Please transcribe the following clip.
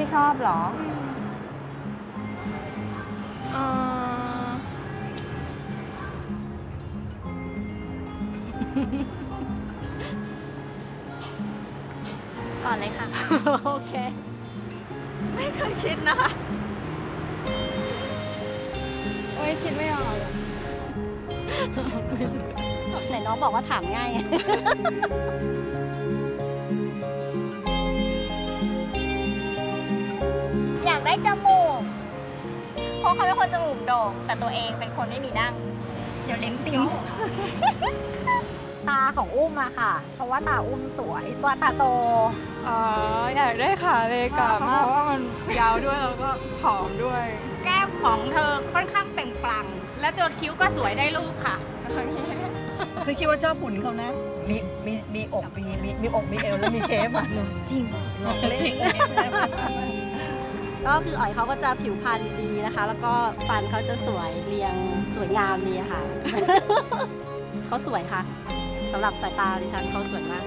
ที่ชอบเหรอ เออก่อนเลยค่ะ โอเค ไม่เคยคิดนะคะโอ้ยคิดไม่ออกอะไหนน้องบอกว่าถามง่ายไง ได้จมูก เพราะเขาเป็นคนจมูกโด่ง แต่ตัวเองเป็นคนไม่มีดั้ง เดี๋ยวเล้งติ้วตาของอุ้มอะค่ะ เพราะว่าตาอุ้มสวย ตัวตาโต อ๋ออยากได้ขาเลกามากเพราะว่ามันยาวด้วยแล้วก็ผอมด้วย แก้มของเธอค่อนข้างเปล่งปลั่ง และตัวคิ้วก็สวยได้รูปค่ะ คือคิดว่าชอบหุ่นเขานะ มีมีมีอกมีมีมีอกมีเอวแล้วมีเชฟอะจริงจริง ก็คืออ๋อยเขาก็จะผิวพรรณดีนะคะ แล้วก็ฟันเขาจะสวยเรียงสวยงามดีค่ะ เขาสวยค่ะสำหรับสายตาดิฉันเขาสวยมาก